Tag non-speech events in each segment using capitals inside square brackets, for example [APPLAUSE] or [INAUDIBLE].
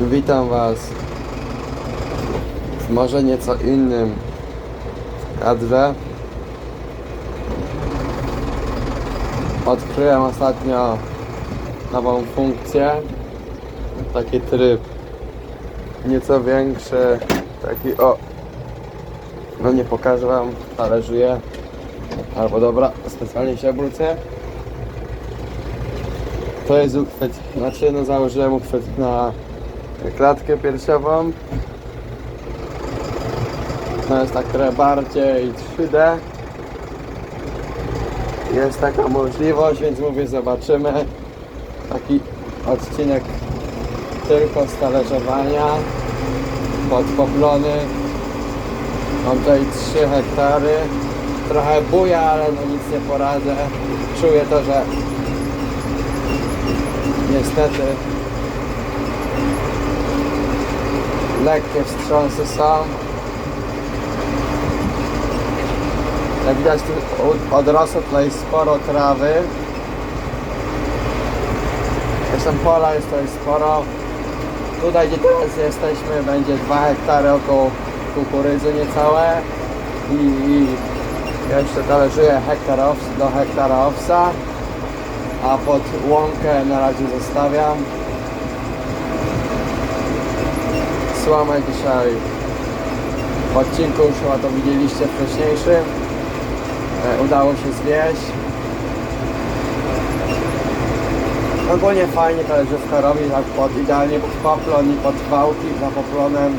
Witam Was w może nieco innym kadrze. Odkryłem ostatnio nową funkcję. Taki tryb nieco większy. Taki o. No nie pokażę Wam, talerzuję. Albo dobra, specjalnie się obrócę. To jest uchwyt, znaczy no założyłem uchwyt na klatkę piersiową. To jest tak trochę bardziej 3D. Jest taka możliwość, więc mówię zobaczymy. Taki odcinek tylko z talerzowania pod poplony. Mam tutaj 3 hektary. Trochę buja, ale no nic nie poradzę. Czuję to, że niestety lekkie wstrząsy są. Jak widać tu odrosło tutaj sporo trawy. Zresztą pola jest tutaj sporo. Tutaj gdzie teraz jesteśmy będzie 2 hektary około kukurydzy niecałe i, i jeszcze talerzuję hektar do hektara owsa a pod łąkę na razie zostawiam. Słomę dzisiaj w odcinku już chyba to widzieliście wcześniejszym. E, udało się zwieść. Ogólnie fajnie talerzówka robi tak pod idealnie pod poplon i pod wałki za poplonem.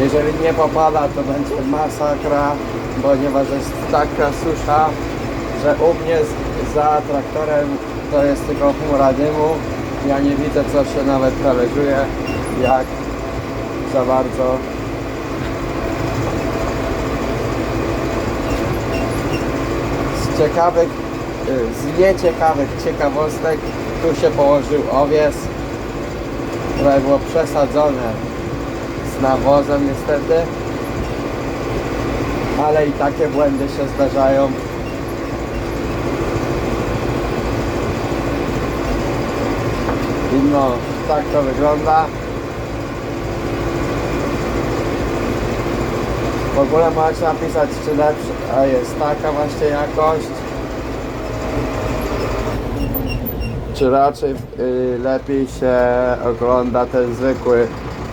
Jeżeli nie popada, to będzie masakra, ponieważ jest taka susza, że u mnie za traktorem to jest tylko chmura dymu. Ja nie widzę, co się nawet talerzuje, jak za bardzo. Z ciekawych, y, z nieciekawych ciekawostek, tu się położył owies, które było przesadzone z nawozem niestety. Ale i takie błędy się zdarzają. No, tak to wygląda. W ogóle macie napisać czy lepsza a jest taka właśnie jakość. Czy raczej y, lepiej się ogląda ten zwykły,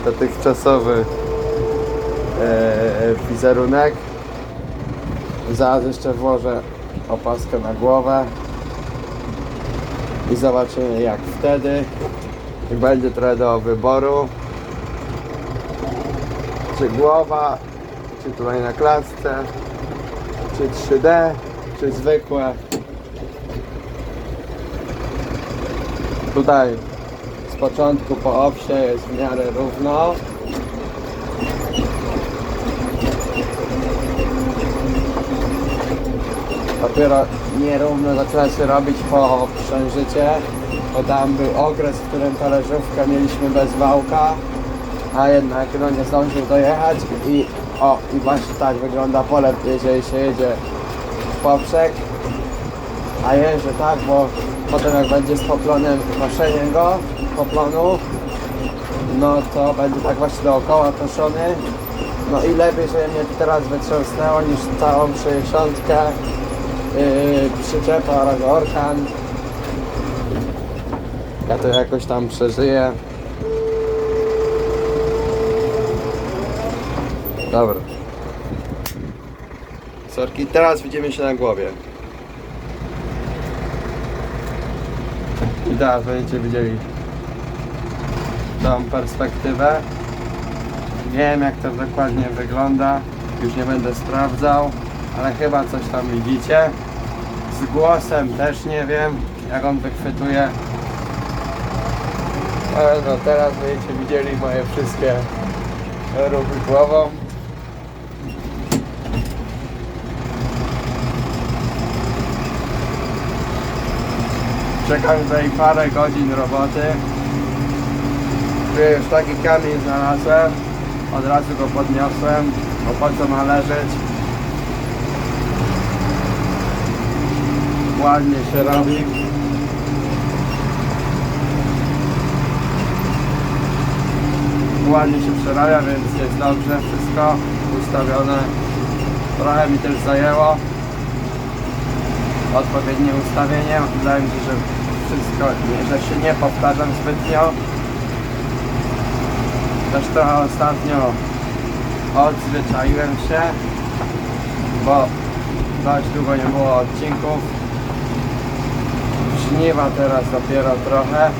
dotychczasowy e, wizerunek. Zaraz jeszcze włożę opaskę na głowę i zobaczymy jak wtedy. I będzie trochę do wyboru. Czy głowa, czy tutaj na klatce, czy 3D, czy zwykłe. Tutaj z początku po owsie jest w miarę równo. Dopiero nierówno zaczyna się robić po przężycie, bo tam był okres, w którym talerzówkę mieliśmy bez wałka, a jednak no, nie zdążył dojechać i o, i właśnie tak wygląda pole, jeżeli się jedzie w poprzek, a jeżdżę tak, bo potem jak będzie z poplonem koszenie go, poplonu, no to będzie tak właśnie dookoła koszony. No i lepiej, że mnie teraz wytrząsnęło niż całą 60 yy, przyczepa oraz orkan. Ja to jakoś tam przeżyję. Dobra. Sorki, teraz widzimy się na głowie. I teraz będziecie widzieli tą perspektywę. Wiem jak to dokładnie wygląda. Już nie będę sprawdzał, ale chyba coś tam widzicie. Z głosem też nie wiem, jak on wychwytuje. Ale no teraz będziecie widzieli moje wszystkie ruchy głową. Czekam tutaj parę godzin roboty. Tu już taki kamień znalazłem. Od razu go podniosłem, bo po co ma leżeć. Ładnie się robi. Ładnie się przerabia, więc jest dobrze wszystko ustawione. Trochę mi też zajęło odpowiednie ustawienie. Wydaje mi się, że wszystko, że się nie powtarzam zbytnio. Też trochę ostatnio odzwyczaiłem się, bo dość długo nie było odcinków. Żniwa teraz dopiero trochę.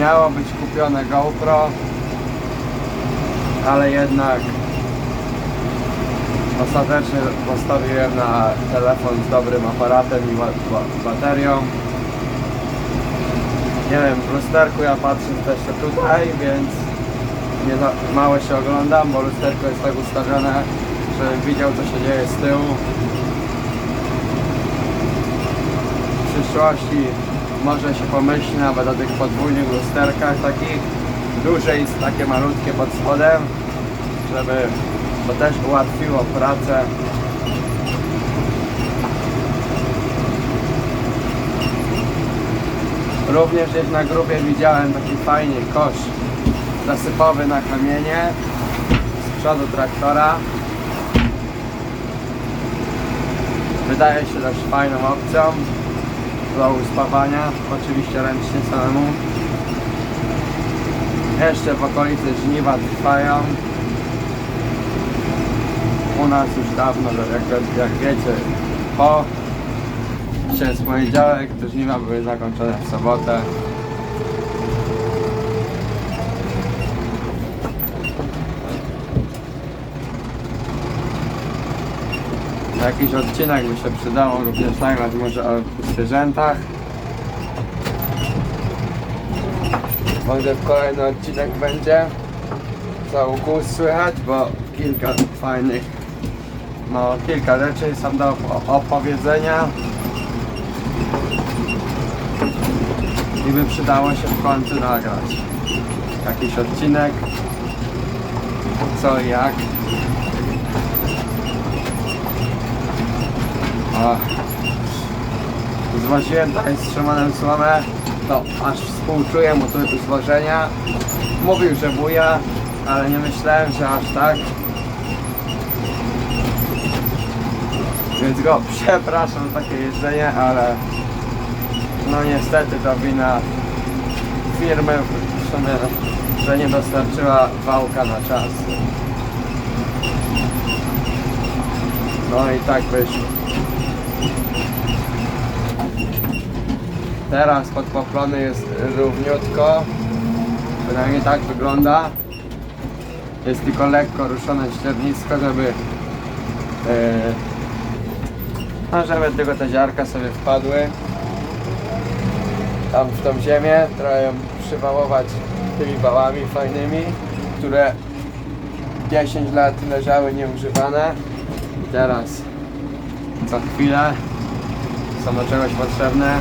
Miało być kupione GoPro, ale jednak ostatecznie postawiłem na telefon z dobrym aparatem i ba- ba- baterią. Nie wiem, w lusterku ja patrzę też tutaj, więc nie za mało się oglądam, bo lusterko jest tak ustawione, żebym widział co się dzieje z tyłu. W przyszłości może się pomyśli nawet o tych podwójnych lusterkach takich, duże i takie malutkie pod spodem, żeby to też ułatwiło pracę. Również gdzieś na grupie widziałem taki fajny kosz zasypowy na kamienie z przodu traktora. Wydaje się dość fajną opcją do uspawania, oczywiście ręcznie samemu. Jeszcze w okolicy żniwa trwają. U nas już dawno, jak, jak wiecie, po Dzisiaj jest poniedziałek, te żniwa były zakończone w sobotę. Jakiś odcinek by się przydało również nagrać może o zwierzętach. Może w kolejny odcinek będzie co u słychać, bo kilka fajnych, no kilka rzeczy są do op- opowiedzenia. I by przydało się w końcu nagrać jakiś odcinek, co i jak. O. Zwoziłem tutaj z Szymonem słomę, to aż współczuję mu tu zwożenia. Mówił, że buja, ale nie myślałem, że aż tak. Więc go [LAUGHS] przepraszam za takie jeżdżenie, ale no niestety to wina firmy że nie dostarczyła wałka na czas. No i tak wyszło. Teraz podpoplony jest równiutko. Przynajmniej tak wygląda. Jest tylko lekko ruszone ściernisko, żeby yy, no żeby tylko te ziarka sobie wpadły tam w tą ziemię, trochę ją przywałować tymi wałami fajnymi, które 10 lat leżały nieużywane i teraz co chwilę są do czegoś potrzebne,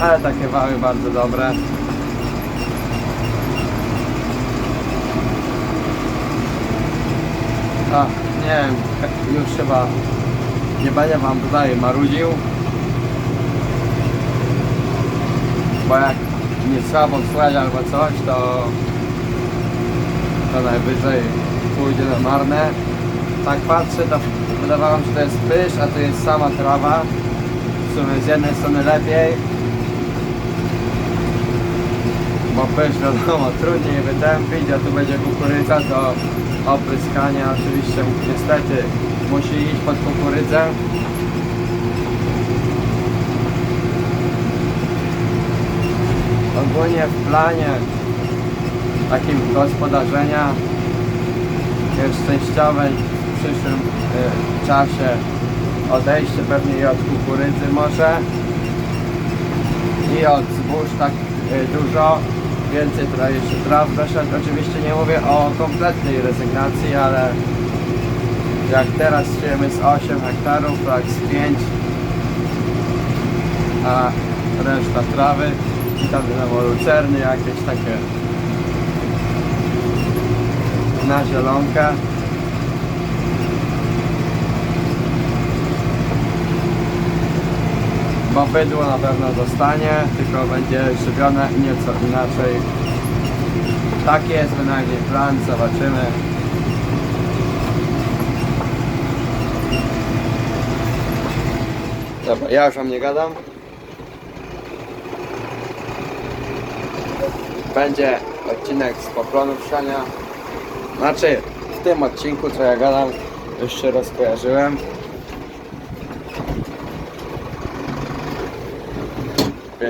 ale takie wały bardzo dobre. A, nie wiem, już chyba nie będę wam tutaj marudził. Bo jak nie słabo słychać albo coś, to, to najwyżej pójdzie na marne. Tak patrzę, to wydawało mi się, że to jest pysz, a to jest sama trawa. W sumie z jednej strony lepiej, bo pysz wiadomo trudniej wytępić, a tu będzie kukurydza, to opryskanie oczywiście niestety musi iść pod kukurydzę. Ogólnie w planie takim gospodarzenia jest częściowe w przyszłym y, czasie odejście pewnie i od kukurydzy może i od zbóż tak y, dużo więcej tutaj jeszcze traw zasiać. Oczywiście nie mówię o kompletnej rezygnacji, ale jak teraz siejemy z 8 hektarów, tak z 5 a reszta trawy i tam wiadomo lucerny jakieś takie na zielonkę bo bydło na pewno zostanie, tylko będzie żywione nieco inaczej. Taki jest bynajmniej plan, zobaczymy. Dobra, ja już wam nie gadam. Będzie odcinek z poplonów siania. Znaczy, w tym odcinku, co ja gadam, już się rozkojarzyłem.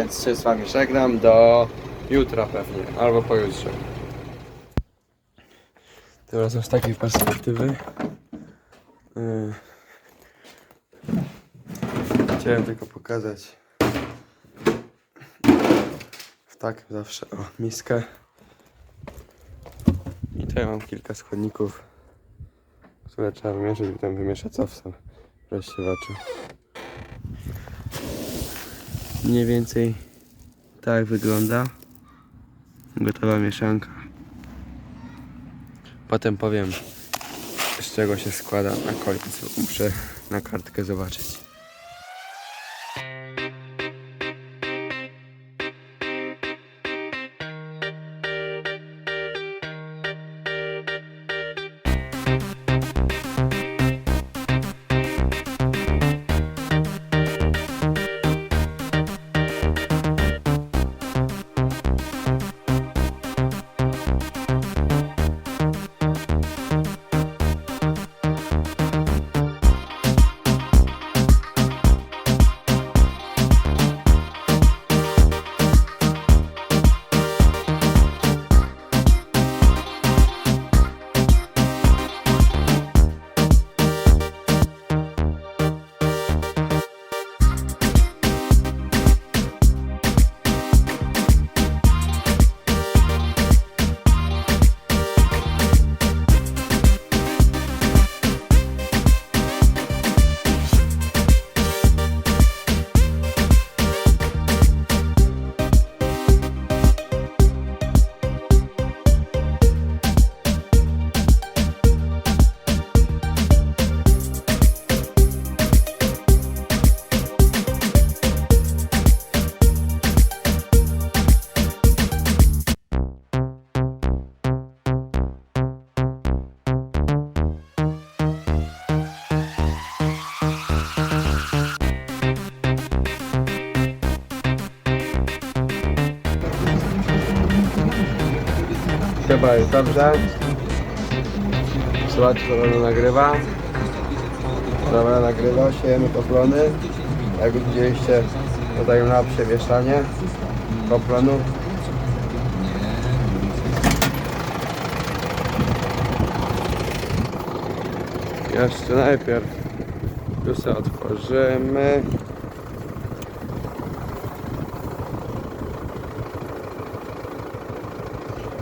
Więc się z wami żegnam do jutra pewnie, albo pojutrze. Tym razem z takiej perspektywy. Yy. Chciałem tylko pokazać w tak zawsze o miskę i tutaj mam kilka składników które trzeba wymieszać, potem wymieszać owsa rozsiewaczu mniej więcej tak wygląda. Gotowa mieszanka. Potem powiem z czego się składa na końcu. Muszę na kartkę zobaczyć Chyba jest dobrze. Co ono nagrywa. Dobra, nagrywa, siejemy poplony. Jak widzieliście, tutaj na przewieszanie poplonów. Jeszcze najpierw tu otworzymy.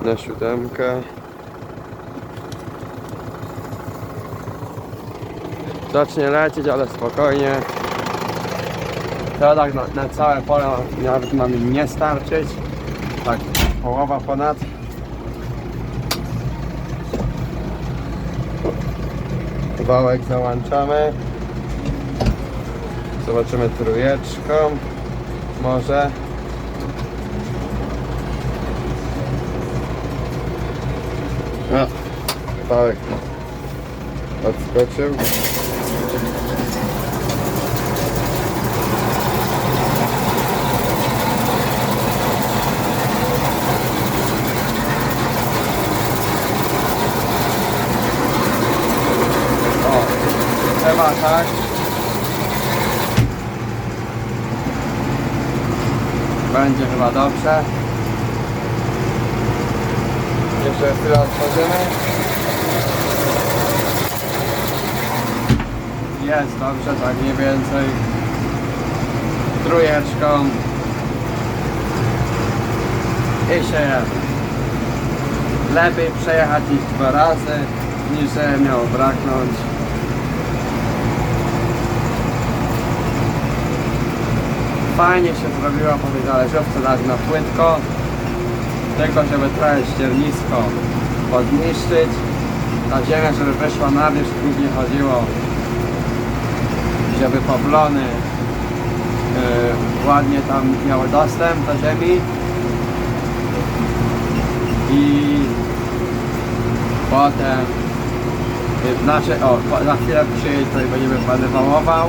Na siódemkę. Zacznie lecieć, ale spokojnie. Tak na, na całe pole nawet mamy nie starczyć. Tak, połowa ponad. Wałek załączamy. Zobaczymy trójeczką. Może. No, Pałek odskoczył. Trzeba tak. Będzie chyba dobrze. Chwilę otworzymy. Jest dobrze, tak mniej więcej. Trójeczką. I siejemy. Lepiej przejechać ich dwa razy, niż żeby miało braknąć. Fajnie się zrobiła po tej zależówce na płytko tylko żeby trochę ściernisko podniszczyć. Ta ziemia, żeby wyszła na wierzch, głównie chodziło, żeby poplony Yy, ładnie tam miało dostęp do ziemi i potem yy, nasze, o, za chwilę przyjedzie tutaj będziemy pan wałował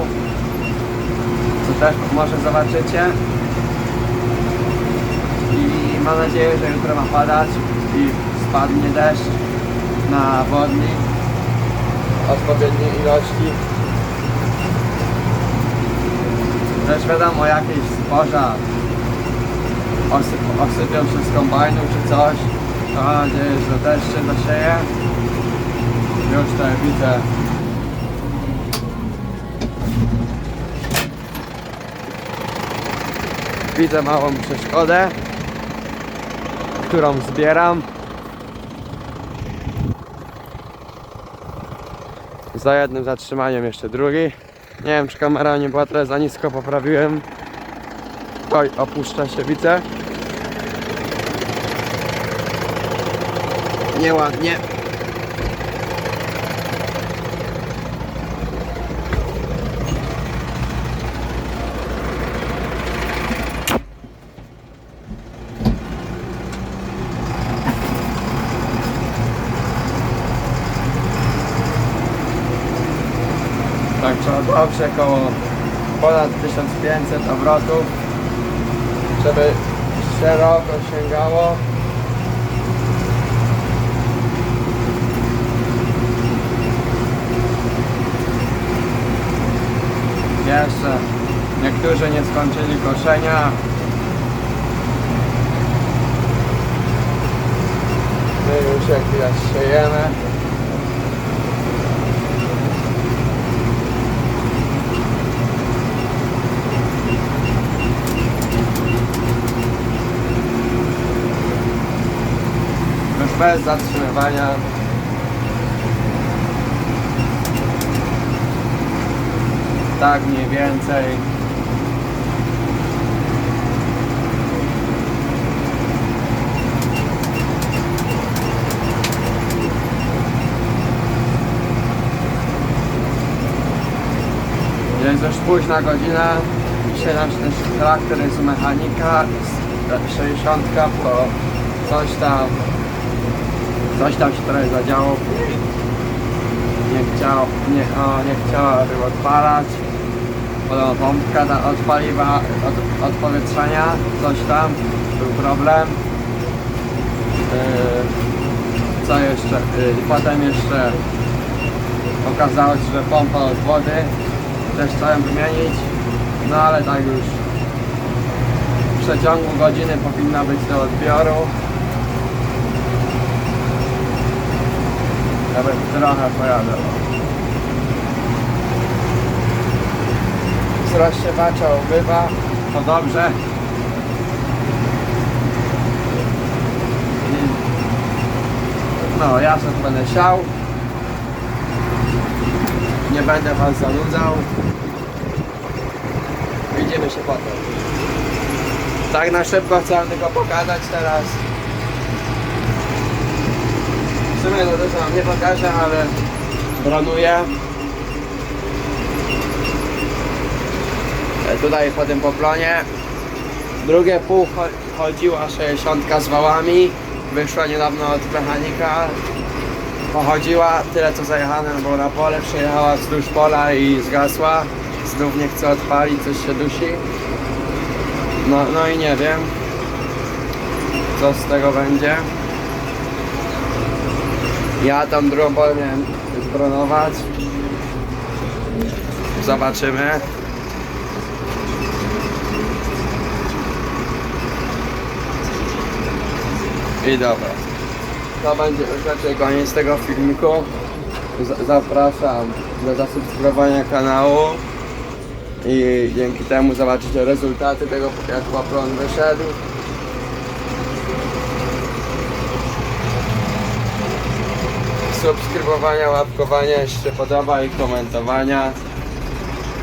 co też może zobaczycie mam nadzieję, że jutro ma padać i spadnie deszcz na wodnik odpowiedniej ilości. Też wiadomo jakieś zboża osyp, osypią się z kombajnu czy coś. Mam nadzieję, że też się dosieje już tutaj widzę. Widzę małą przeszkodę którą zbieram. Za jednym zatrzymaniem jeszcze drugi. Nie wiem czy kamera nie była trochę za nisko poprawiłem. Oj opuszcza się widzę. Nieładnie Tak, trzeba dobrze koło ponad 1500 obrotów, żeby szeroko sięgało. Jeszcze niektórzy nie skończyli koszenia. My już jak widać siejemy. Już bez zatrzymywania. Tak mniej więcej. Jest już późna godzina. Dzisiaj nasz też traktor jest mechanika. z- 60 po coś tam Coś tam się trochę zadziało. Nie chciał, nie, o, nie chciała był odpalać. Podobno pompka ta od paliwa, od, od powietrzenia, coś tam, był problem. Yy, co jeszcze? Yy, potem jeszcze okazało się, że pompa od wody też chciałem wymienić. No ale tak już w przeciągu godziny powinna być do odbioru. Nawet trochę pojadę. Z rozsiewacza ubywa, to dobrze. No, ja sobie będę siał. Nie będę was zanudzał. Widzimy się potem. Tak na szybko chciałem tylko pokazać teraz. Sumie to też wam nie pokażę, ale bronuję. E, Tutaj po tym poplonie. Drugie pół cho- chodziła 60 z wałami. Wyszła niedawno od mechanika. Pochodziła tyle co zajechane, bo na pole przyjechała wzdłuż pola i zgasła. Znów nie chce odpalić, coś się dusi. No, no i nie wiem, co z tego będzie. Ja tam miałem zbronować. Zobaczymy. I dobra. To będzie raczej koniec tego filmiku. Z- Zapraszam do zasubskrybowania kanału i dzięki temu zobaczycie rezultaty tego jak paplon wyszedł. Subskrybowania, łapkowania, jeśli się podoba i komentowania.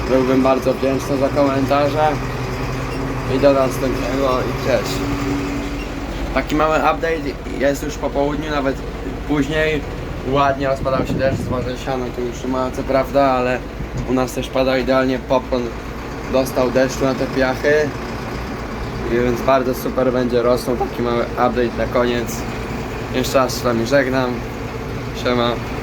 Byłbym bardzo wdzięczny za komentarze. I do następnego i cześć. Taki mały update jest już po południu, nawet później. Ładnie rozpadał się deszcz, zważę siano tu już ma co prawda, ale u nas też pada idealnie popcorn dostał deszczu na te piachy. Więc bardzo super będzie rosną. Taki mały update na koniec. Jeszcze raz z wami żegnam. um